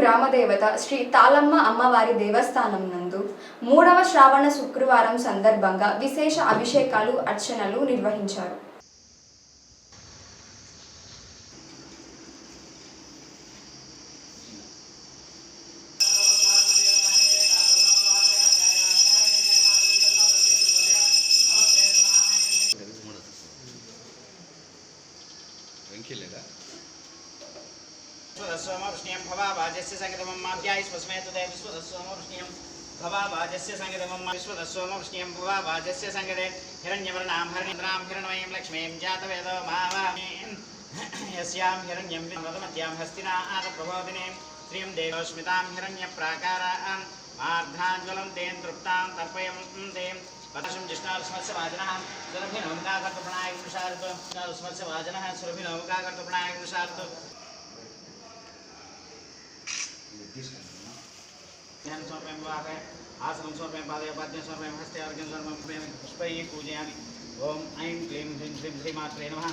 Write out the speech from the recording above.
గ్రామదేవత శ్రీ తాళమ్మ అమ్మవారి దేవస్థానం నందు మూడవ శ్రావణ శుక్రవారం సందర్భంగా విశేష అభిషేకాలు అర్చనలు నిర్వహించారు. వెంకీలేదా विश्वदस्सोमवृष्ण्यं भवाभाजस्य सङ्गतमं माभ्यायि स्वस्मै तदे विश्वदस्सोमवृष्ण्यं भवाभाजस्य सङ्गतमं विश्वदस्सोमवृष्ण्यं भवाभाजस्य सङ्गते हिरण्यवर्णां हरिणीन्द्रां हिरण्मयीं लक्ष्मीं जातवेदो मावामीं। यस्यां हिरण्यं विमदमत्यां हस्तिना आदप्रबोधिनीं श्रियं देवस्मितां हिरण्यप्राकारां मार्धाञ्जलं तेन तृप्तां तर्पयं तें पदशं जिष्णास्मस्य वाजनः सुरभिनौकाकर्तपणाय विशारद स्मस्य वाजनः सुरभिनौकाकर्तपणाय विशारद ध्यान आसन वाके आसनं समर्पयामि पादे पाद्यं समर्पयामि हस्ते अर्घ्यं समर्पयामि पुष्पैः पूजयामि ओम ऐं क्लीं ह्रीं श्रीं श्रीमात्रे नमः